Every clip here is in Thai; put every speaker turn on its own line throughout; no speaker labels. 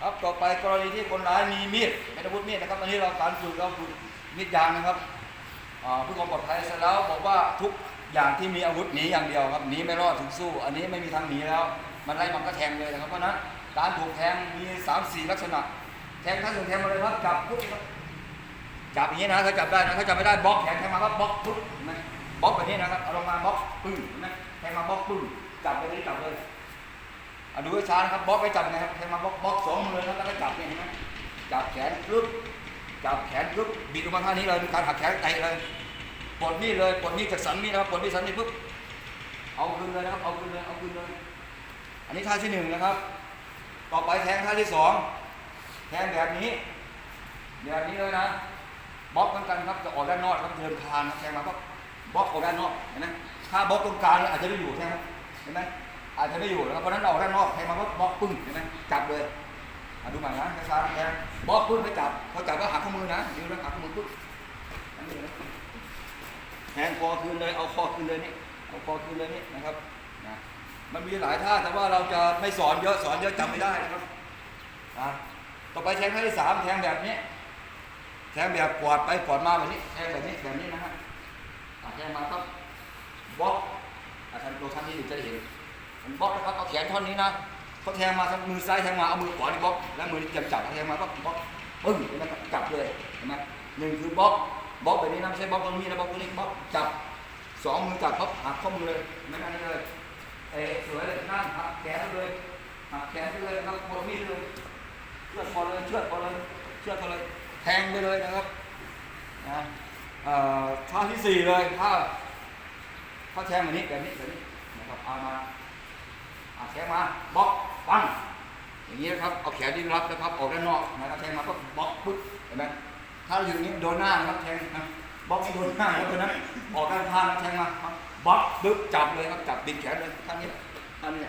ครับต่อไปกรณีที่คนร้ายมีมีดเป็นอาวุธมีดนะครับอันนี้เราการฝึกเราฝึกมีดยางนะครับอ่าเพื่อความปลอดภัยเสร็จแล้วบอกว่าทุกอย่างที่มีอาวุธหนีอย่างเดียวครับหนีไม่รอดถึงสู้ อันนี้ไม่มีทางหนีแล้ว มันไล่มันก็แทงเลยนะครับเพราะนั้นการถูกแทงมีสามสี่ลักษณะ แทงท่านหนึ่งแทงมาเลยครับจับปุ๊บจับอย่างนี้นะถ้าจับได้นะถ้าจับไม่ได้บล็อกแทงแทงมาครับบล็อกปุ๊บนไหมบล็อกแบบนี้นะครับเอาลงมาบล็อกปึ้งเห็นไหมแทงมาบล็อกปึ้งจับไปนี้จับเลย อดูให้ช้านะครับบล็อกไว้จับไงครับแทงมาบล็อกบล็อกสองมือนะครับแล้วก็จับเนี่ยเห็นไหมจับแขนปึ๊บจับแขนปึ๊บบิดลงมาท่านี้เลยมีการหักแขนเตะเลยปลดนี่เลยปลดนี่จากสันนี่นะครับปลดนี่สันนี่ปึ๊บเอาคืนเลยนะครับเอาคืนเลยเอาคืนเลยอันนี้ท่าที่หนึ่งนะครับ ต่อไปแทงท่าที่สองแทงแบบนี้แบบนี้เลยนะบล็อกเหมือนกันครับจะออกด้านนอกครับเดินคานครับแทงมาก็บล็อกออกด้านนอกเห็นไหมถ้าบล็อกตรงกลางอาจจะไม่อยู่ใช่ไหมเห็นไหม อาจจะไม่อยู่นะครับเพราะนั้นออกด้านนอกแทงมาก็บล็อกปึ้งเห็นไหมจับเลยอะดูใหม่นะช้าๆแทงบล็อกปึ้งไปจับพอจับก็หักข้อมือนะดูนะหักข้อมือปึ๊บอันนี้นะแทงคอคืนเลยเอาคอคืนเลยนี่เอาคอคืนเลยนี่นะครับนะมันมีหลายท่าแต่ว่าเราจะไม่สอนเยอะสอนเยอะจำไม่ได้นะครับอะต่อไปแทงท่าที่สามแทงแบบนี้แทงแบบปอดไปปอดมาแบบนี้แทงแบบนี้แบบนี้นะฮะแทงมาครับบล็อกอาท่านโปรท่านนี้จะเห็น มันบล็อกนะครับเอาแขนท่อนนี้นะเขาแทงมาทั้งมือซ้ายแทงมาเอามือขวานี่บล็อกแล้วมือนี้จับจับแทงมาก็บล็อกปึ้งเห็นไหมครับจับเลยเห็นไหมหนึ่งคือบล็อกบล็อกแบบนี้นะไม่ใช่บล็อกตรงนี้นะบล็อกตรงนี้บล็อกจับสองมือจับปั๊บหักข้อมือเลยไม่นั่นเลยเอสวยเลยนั่งหักแขนไปเลยหักแขนไปเลยนะครับปลดมีเลยเชือดพอเลยเชือดพอเลยเชือดพอเลยแทงไปเลยนะครับนะเอ่อท่าที่สี่เลยถ้าถ้าแทงแบบนี้แบบนี้แบบนี้นะครับเอามา อาแทงมาบล็อกปังอย่างนี้นะครับเอาแขนที่รับนะครับออกด้านนอกนะครับแทงมาก็บล็อกปึ๊บเห็นไหมถ้าเราอยู่อย่างนี้โดนหน้านะครับแทงนะบล็อกไม่โดนหน้าแล้วตัวนั้นออกด้านข้างนะแทงมาบล็อกปึ๊บจับเลยครับจับบิดแขนเลยท่านนี้ท่านนี้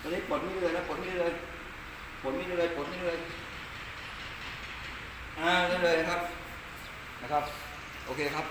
ตอนนี้ปลดไม่เลยนะปลดไม่เลยปลดไม่เลยปลดไม่เลยอ่าได้เลยนะครับนะครับ โอเคครับ